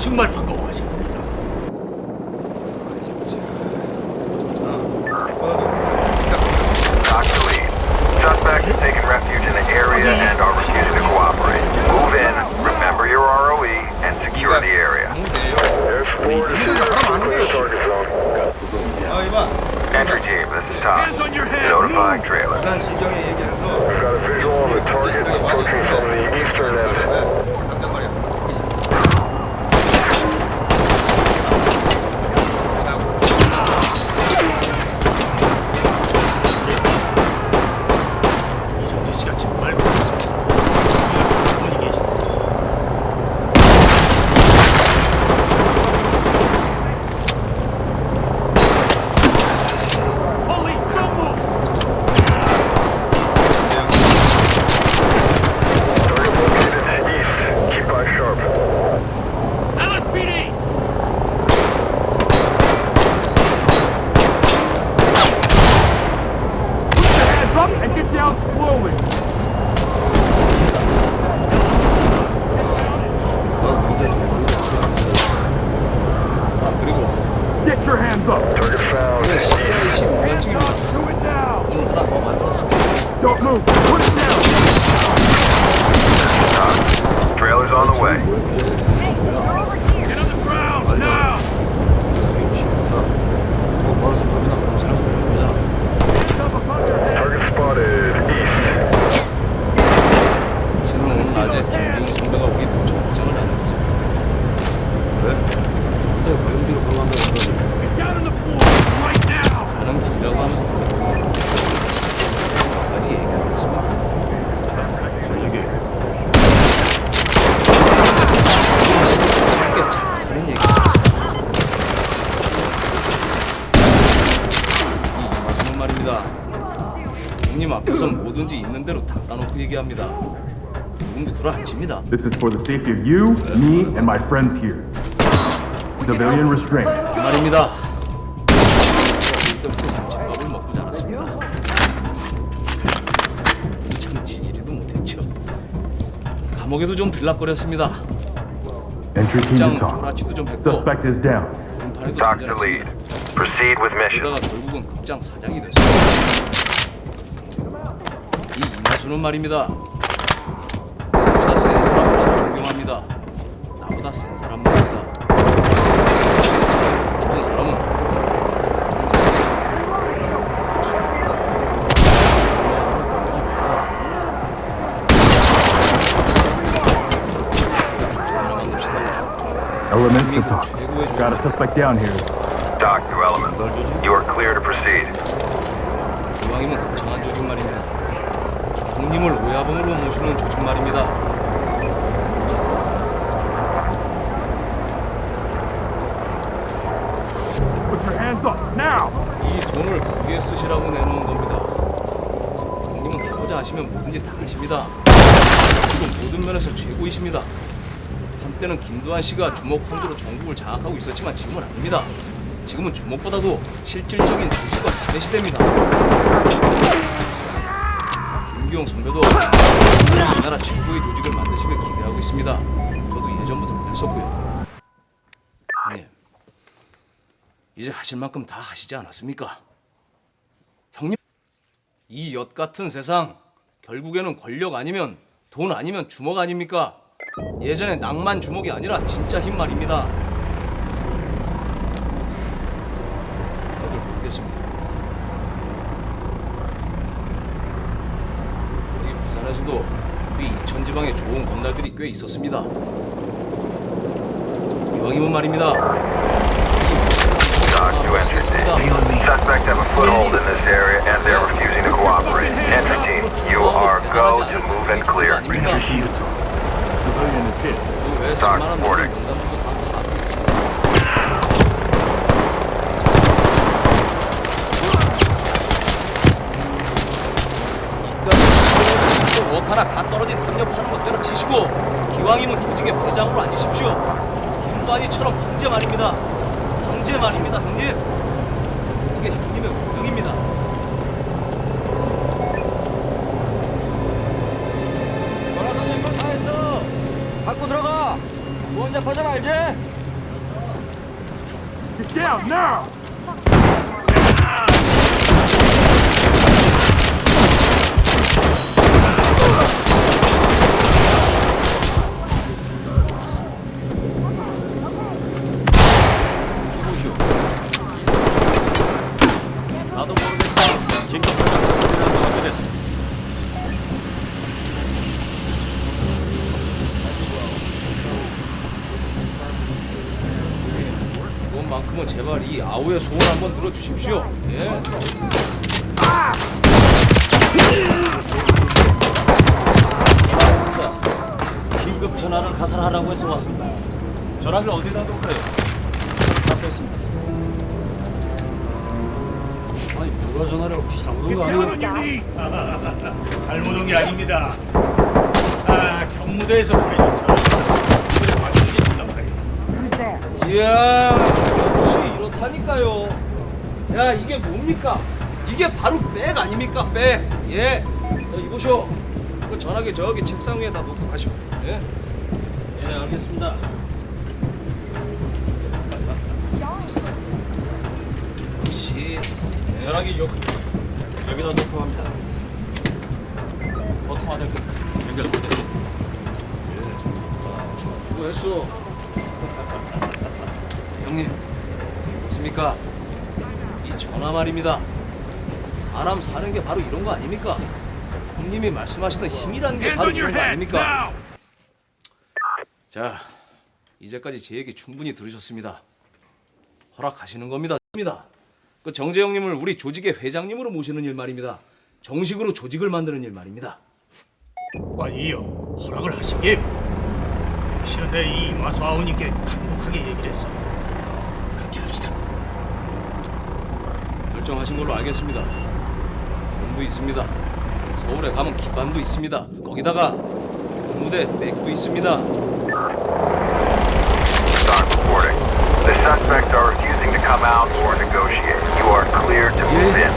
정말 반가워하실 겁니다. Talk to lead. Suspect has taken refuge in the area and are refusing to cooperate. Move in, remember your ROE, and secure the area. 아 이봐 Entry team, this is Tom. Notifying trailer. 부산 시경에 얘기해서 Got a visual on the target approaching from the eastern end. 당당거려 이정재 씨가 정말 고맙습니다. 분이 계시다. Police, don't move! Target located east. Keep eyes sharp. LSPD! hands up and get down slowly. 그리고 Get your hands up. Target found 이건 east. CIA 신분증입니다. Do it now. 오늘 하나 더 만들었습니다. Don't move. Put it down. Trailer's on the way. Get on the ground, now! Target spotted east. 신은 오늘 낮에 김기웅 선배가 우리 도청 확장을 다녔습니다. 왜? 근데 고용 뒤로 걸어간다고 그러더니 Get down on the floor, right now! 가는 길이 라고 하면서 아직 얘기 안 했습니다. 무슨 얘기? 사는 얘기. 이 이마수는 말입니다. 형님 앞에선 뭐든지 있는 대로 다 까놓고 얘기합니다. 누군도 구라 안 칩니다. This is for the safety of you, me, and my friends here. Civilian restraint. 그 말입니다. 감옥에도 좀 들락거렸습니다. Entry team 장 to talk. 조라치도 좀 했고 Suspect is down. 공판에도 Talk to lead. 전전했습니다. Proceed with mission. 그러다가 결국은 극장 사장이 됐습니다. 이 이마수는 말입니다. 나보다 센 사람보다 존경합니다. 나보다 센 사람 말입니다. 어떤 사람은 Got a suspect down here. Talk to element. You are clear to proceed. 기왕이면 거창한 조직 말입니다. 형님을 오야봉으로 모시는 조직 말입니다. Put your hands up now. 이 돈을 거기에 쓰시라고 내놓은 겁니다. 형님은 하고자 하시면 뭐든지 다 하십니다. 그리고 모든 면에서 최고이십니다. 한때는 김두한 씨가 주먹 황제로 전국을 장악하고 있었지만 지금은 아닙니다. 지금은 주먹보다도 실질적인 조직과 단의 시대입니다. 김기용 선배도 우리나라 최고의 조직을 만드시길 기대하고 있습니다. 저도 예전부터 그랬었고요. 형님, 이제 하실 만큼 다 하시지 않았습니까? 형님, 이 엿 같은 세상 결국에는 권력 아니면 돈 아니면 주먹 아닙니까? 예전에 낭만 주먹이 아니라 진짜 힘 말입니다. 다들 모르겠습니다. 여기 부산에서도 우리 이천 지방에 좋은 건달들이 꽤 있었습니다. 이왕이면 말입니다. Talk to entry team. Suspect have a foothold in this area and they're refusing to cooperate. Entry team, you are go to move and clear. Civilian is hit. 그 왜 Talk 수많은 reporting. 농담도 다 파악하고 있습니다. 이까지 웍 하나 다 떨어진 강력하는 것 때려치시고 기왕이면 조직의 회장으로 앉으십시오. 김관희처럼 황제 말입니다. 황제 말입니다, 형님. 이게 형님의 운명입니다. 들어가 원잡하자 말지. Get down now! 나도 모르겠다. 긴급 연락이라도 어쩌겠어. 이것만큼은 아우의 소원 한번 들어주십시오. 예. 긴급 전화를 가설하라고 해서 왔습니다. 전화기를 어디다 놓을까요? 앞에 있습니다. 아니 뭐가 전화를 혹시 잘못한 거 Down 아니에요? 잘못 온 게 아닙니다. 아, 경무대에서 보내준 전화. 이야 역시 이렇다니까요. 야 이게 뭡니까? 이게 바로 백 아닙니까 백? 예. 자, 이보쇼. 그 전화기 저기 책상 위에다 놓고 가시오. 예. 예, 알겠습니다. 역시 전화기 여, 여기다 놓고 갑니다. 버튼 안에 연결됐습니다. 수고했어. 형님, 어떻습니까? 이 전화 말입니다. 사람 사는 게 바로 이런 거 아닙니까? 형님이 말씀하시던 힘이라는 게 바로 이런 거 아닙니까? 자, 이제까지 제 얘기 충분히 들으셨습니다. 허락하시는 겁니다. 그 정재 형님을 우리 조직의 회장님으로 모시는 일 말입니다. 정식으로 조직을 만드는 일 말입니다. 아니요, 허락을 하시게요. 싫은데 이 마수 아우님께 간곡하게 얘기를 했어요. 그렇게 합시다. 결정하신 걸로 알겠습니다. 돈도 있습니다. 서울에 가면 기반도 있습니다. 거기다가 무대 백도 있습니다. Start reporting. The suspects are refusing to come out or negotiate. You are cleared to move in.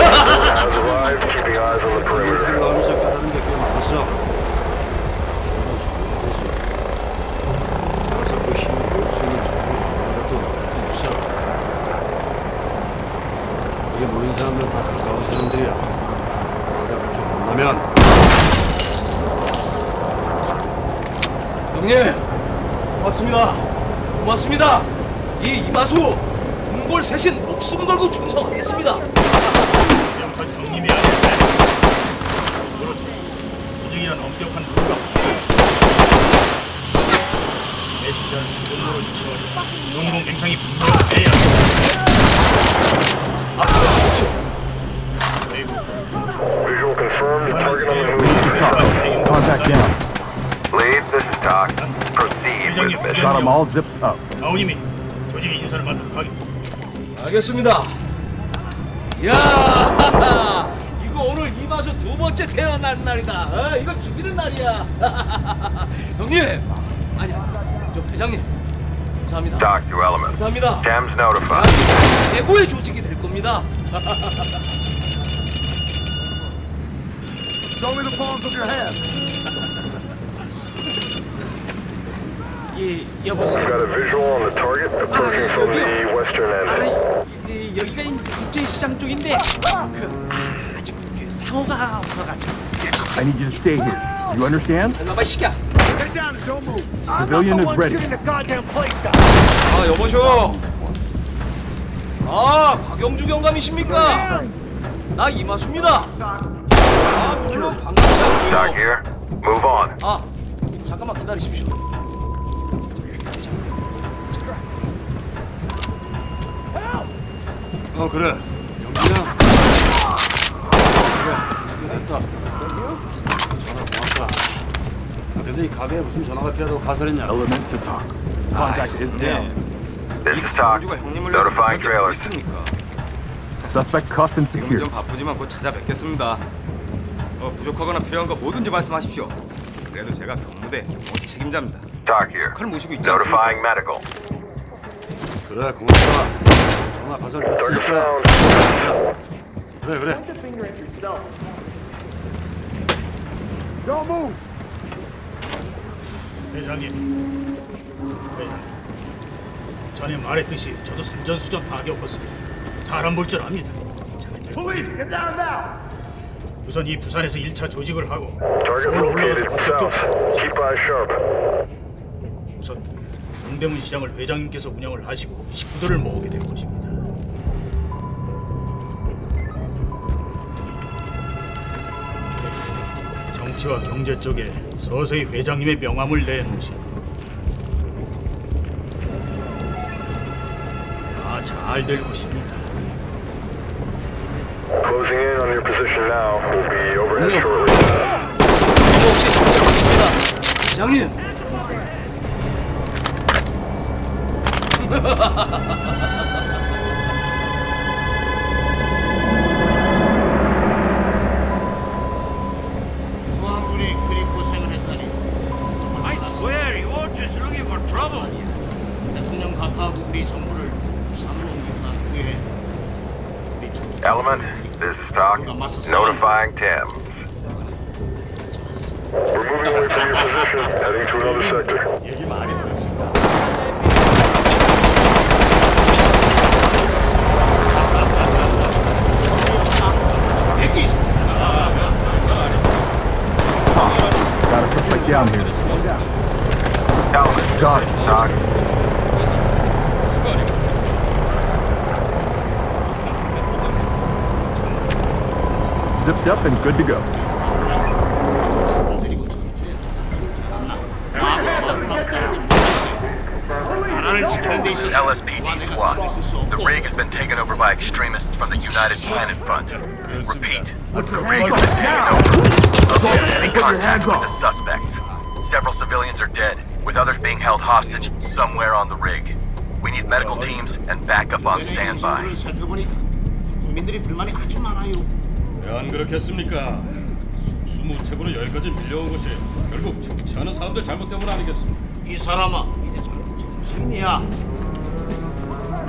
Has arrived, keeping eyes on the perimeter. 마음에서 깨달은 게 꽤 많았어. 그래서 그 힘을 목숨이 저주로 받아도 없어. 여기 모인 사람들 다 가까운 사람들이야. 내가 그렇게 만나면 형님, 고맙습니다. 고맙습니다. 이 이마수 궁골 세신 목숨 걸고 충성하겠습니다. 영선 형님이 아니세요. 조직이란 엄격한 룰과 배신자는 죽음으로 치워야 용공 맹상이 분명해야 앞으로 그렇죠. 그리고 Visual confirmed. Target on the move. 그 Contact down. This is Doc. Proceed with Got mission. them all zipped up. 아우님이 조직의 인사를 만들어 가겠다. 알겠습니다. 야, 이거 오늘 이마수 두 번째 태어난 날이다. 어, 이거 죽이는 날이야. 형님, 아니야, 저 회장님, 감사합니다. Doc to element. 감사합니다. 아, notified. 최고의 조직이 될 겁니다. Show me the palms of your hands. 예, 여보세요. Got a visual on the target approaching from the western end. 아, 예, 여기가 국제 시장 쪽인데 그 아주 그 상호가 없어가지고. I need you to stay here. You understand? 나봐 이 새끼야. Civilian is ready. 아 여보쇼. 아 곽영주 경감이십니까? 나 이마수입니다. 아 물론 Doc 반갑다고요. here. Move on. 아 잠깐만 기다리십시오. 어 그래 영기야 그래 쉽게 됐다 전화 고맙다 아, 근데 이 가게에 무슨 전화가 필요하다고 가설했냐 Element to talk Contact is down This is Doc. Notifying trailers. Suspect cuffed and 지금 secured. 좀 바쁘지만 곧 찾아뵙겠습니다. 어, 부족하거나 필요한 거 뭐든지 말씀하십시오. 그래도 제가 경무대 경호 책임자입니다. Doc here. 칼 모시고 있지 않습니까? Notifying medical. 그래 고맙다 전화 가설됐으니까 야, 그래 그래 Don't move 회장님, 회장. 전에 말했듯이 저도 산전수전 다 겪었습니다. 사람 볼 줄 압니다. 잘될 겁니다. 우선 이 부산에서 1차 조직을 하고 Target 서울 올라가서 본격적으로. 우선 동대문 시장을 회장님께서 운영을 하시고 식구들을 모으게 될 것입니다. 정치와 경제 쪽에 서서히 회장님의 명함을 내놓으시고 다 잘 될 것입니다. Closing in on your position now. We'll be overhead Yeah. shortly. 이거 혹시 상처받습니다. 회장님. 소환군이 그리 고생을 했다니 I swear you were just looking for trouble. 대통령 각하하고 우리 정부를 부산으로 옮기고 난 후에 우리 정 Element, this is Talk. Notifying Tim. We're moving away from your position, heading to another sector. 얘기 많이 들었습니 zipped up and good to go. LSPD squad. The rig has been taken over by extremists from the United Planet Front. Repeat, the rig has been taken over. Any contact with the suspects. Several civilians are dead, with others being held hostage somewhere on the rig. We need medical teams and backup on standby. 왜 안 그렇겠습니까? 수무책으로 여기까지 밀려온 것이 결국 정치하는 사람들 잘못 때문 아니겠습니까? 이 사람아, 이게 참 정신이야.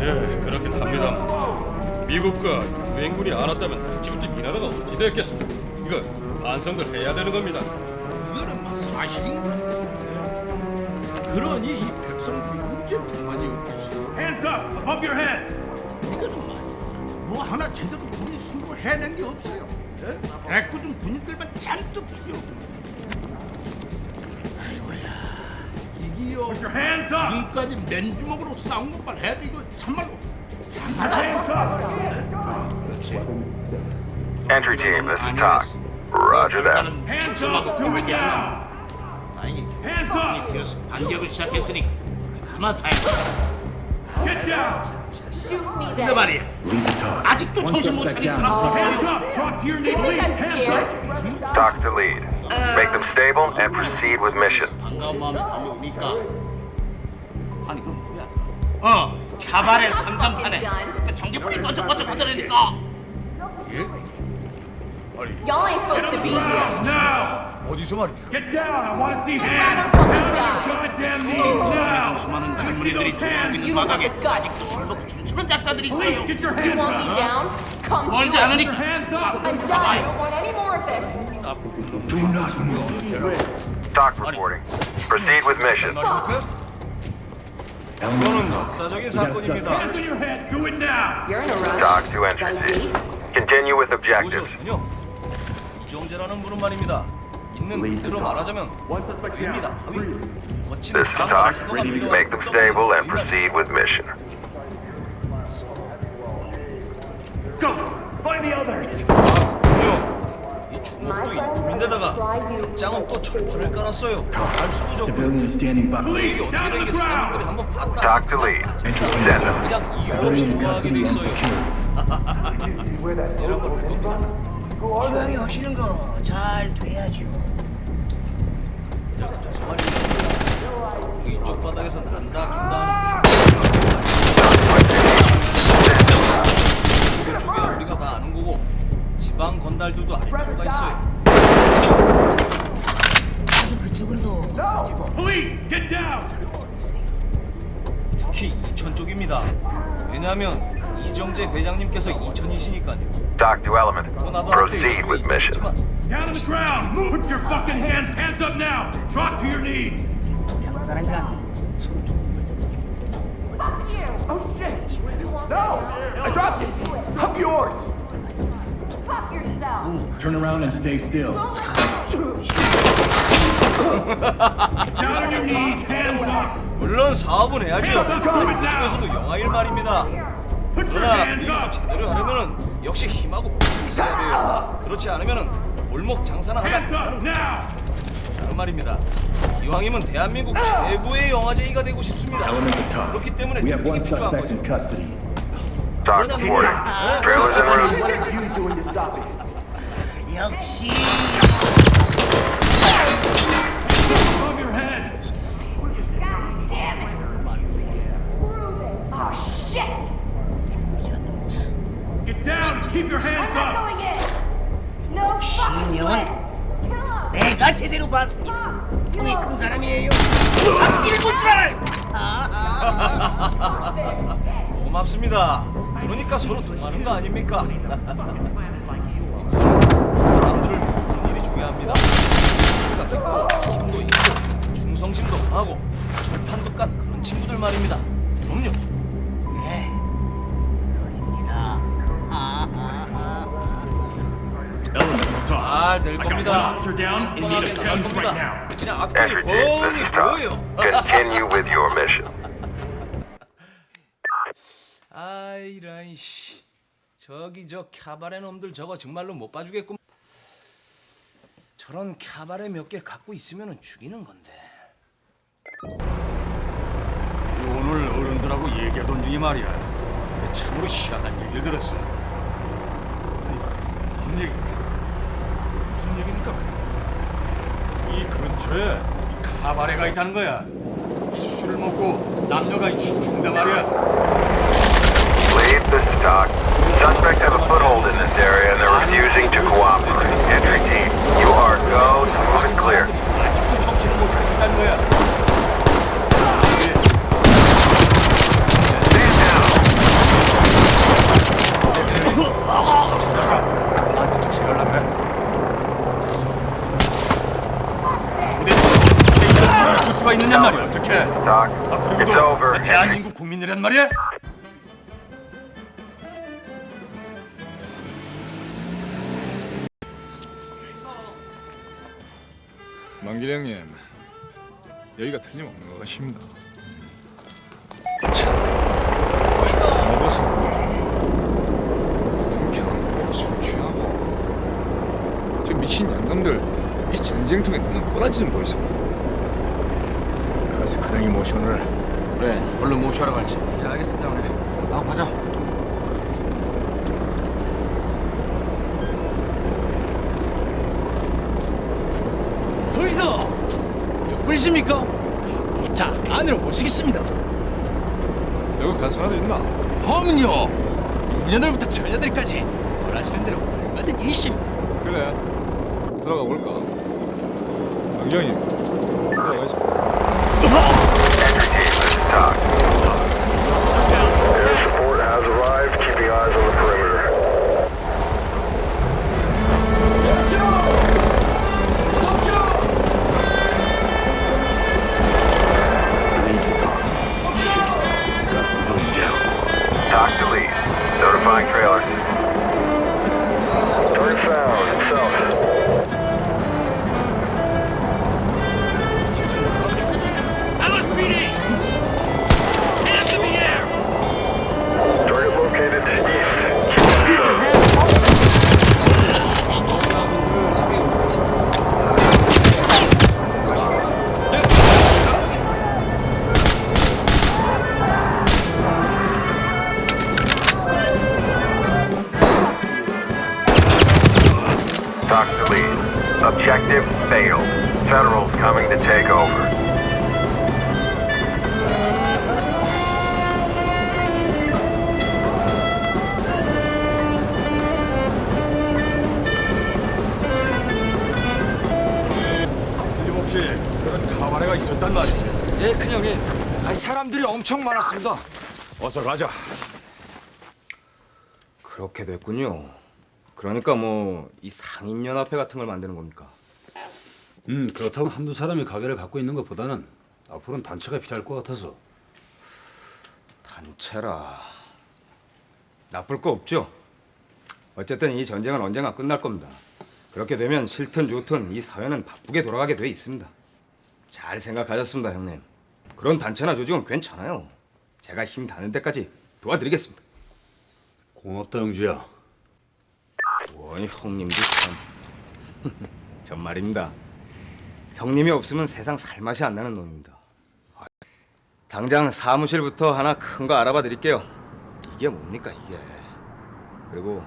예, 그렇긴 합니다. 미국과 유엔군이 안 왔다면 지금쯤 이 나라가 어찌 됐겠습니까? 이거 반성들 해야 되는 겁니다. 그거는 뭐 사실인 건데. 그러니 이 백성들이 언제 불만이 없겠어? Hands up, above your head. 이거는 말이야. 뭐 하나 제대로 손으로 해낸 게 없어요. 예? 애꿎은 군인들만 잔뜩 죽여오고. 아이고야, 이기요. Put your hands up. 지금까지 맨주먹으로 싸운 것만 해도 이거 참말로 장하다. Hands up. Entry team, this is Talk. Roger that. Hands up. Do it now. 다행히 Hands up. 튀어서 반격을 시작했으니까 그나마 다행이다. Get down. Shoot me 근데. 말이야, 아직도 정신 못 차린 사람 Hands up. Drop to your knees. You think I'm Hands scared? up. Talk to lead. Make them stable and proceed with mission. 반가운 마음에 달려오니까 아니 그럼 뭐야? 어, 캬바레 삼전판에 그 전기불이 번쩍번쩍 하더라니까. Y'all ain't supposed to be here. Now. 어디서 말입니까? Get down. I want to see I'd hands. rather Down fucking on die. your goddamn knees now. 수많은 Let me see 젊은이들이 those 좋아하고 hands. 있는 You don't have 마당에 the guts. 아직도 술 먹고 춤추는 작자들이 Please 있어요. get your You hands want me up. down? Come do 멀지 it. 않으니까. Hands up. I'm done. I don't want any more of this. Talk reporting. Proceed with mission. 이거는 역사적인 사건입니다. Hands on your head. Do it now. You're in a rush. Talk to Got a entry date? team. Continue with objectives. 보시면요. 이정재라는 분은 말입니다. 있는 그대로 말하자면 하위입니다. 하위. 거친 This is Talk. Make them stable and proceed with mission. Go. Find the others. 이 주먹도 있는데다가 짱은 또 철판을 깔았어요. 알수도 좋고 Please 이게 down 어떻게 on 된 the 게. 사람들이 한번 봤다. Talk to lead. Send them. 그냥 이유 없이 좋아하게 돼 있어요. 이런 걸볼 겁니다. 이왕이 하시는 거 잘 돼야죠. 이쪽 바닥에서 난다 긴다 하는 쪽에 우리가 다 아는 거고 지방 건달들도 알 수가 있어요. 그쪽으로 Police, get down. 특히 이천 쪽입니다. 왜냐하면 이정재 회장님께서 이천이시니까요. Talk to element. 뭐 나도 한때 Proceed with mission. Down on the ground. Put your fucking hands. Hands up now. Drop to your knees. You! Oh shit! No! I dropped it. I'm yours. Fuck yourself! Turn around and stay still. Down on your knees, hands up. 물론 사업은 해야죠. Up. 집에서도 영화일 말입니다. 그러나 up. 제대로 하려면은 역시 힘하고 힘이 있어야 돼요. 그렇지 않으면은 골목 장사나 하면 up now. 다른 말입니다. 기왕이면 대한민국 최고의 영화제이가 되고 싶습니다. 그렇기 때문에 특징이 필요한 거죠. custody. Talk reporting. Trailers en route. Above your head. Oh shit! Get down. Keep your I'm hands not up. going in! No fucking way! 내가 제대로 봤습니다. 통이 큰! 사람이에요. 앞길을 볼줄 알아요. 고맙습니다. 그러니까 서로 통하는 거 아닙니까? 사람들을 돕는 일이 중요합니다. 생각했고 힘도 있고 충성심도 강하고 철판도 깐 그런 친구들 말입니다. 그럼요. 네, 물론입니다. 잘될 I got one 겁니다. officer down and need 뻔하게 a 나갈 tens right 겁니다. now. 그냥 앞길이 Entry team, this 뻔히 is Tom. 보여요. Continue with your mission. 아이라이 씨. 저기 저 캬바레 놈들 저거 정말로 못 봐주겠군. 저런 캬바레 몇 개 갖고 있으면 죽이는 건데. 오늘 어른들하고 얘기하던 중에 말이야. 참으로 희한한 얘기를 들었어. 아니, 무슨 얘기? 무슨 얘기입니까? 그게? 이 근처에 이 카바레가 있다는 거야. 이 술을 먹고 남녀가 이 춤추는데 말이야. This is Doc. Suspects have a foothold in this area and they're refusing to cooperate. Entry team, you are go to move and clear. 아직도 정신을 못 차리고 있다는 거야. 찾아서 나한테 즉시하려 그래. 근데 이런 있느냐 말이야. 어떻게? 아 그리고도 대한민국 국민이란 말이야? 만기령님 여기가 틀림없는 것 같습니다. 아버스 통쾌하고 술 취하고 저 미친 양놈들 이 전쟁통에 너무 꼬라지 좀 보이소. 가 서 큰형이 모셔오늘 그래, 얼른 모셔라 갈지. 예, 알겠습니다, 형님. 아, 가자. 소이소 몇 분이십니까? 자 안으로 모시겠습니다. 여기 하나 있나? 허문요 유년들부터 처녀들까지 원하시는 대로 얼마든지 있습니다. 그래 들어가 볼까? 안경이 들어가시. Doc to lead. Objective failed. Federals coming to take over. 그런 카바레가 있었단 말이지. 예, 큰형님. 아니, 사람들이 엄청 많았습니다. 어서 가자. 그렇게 됐군요. 그러니까 뭐 이 상인 연합회 같은 걸 만드는 겁니까? 음 그렇다고 한두 사람이 가게를 갖고 있는 것보다는 앞으로는 단체가 필요할 것 같아서. 단체라 나쁠 거 없죠. 어쨌든 이 전쟁은 언젠가 끝날 겁니다. 그렇게 되면 싫든 좋든 이 사회는 바쁘게 돌아가게 돼 있습니다. 잘 생각하셨습니다, 형님. 그런 단체나 조직은 괜찮아요. 제가 힘 닿는 데까지 도와드리겠습니다. 고맙다 영주야. 원 형님도 참. 전 말입니다. 형님이 없으면 세상 살 맛이 안 나는 놈입니다. 아, 당장 사무실부터 하나 큰 거 알아봐 드릴게요. 이게 뭡니까 이게? 그리고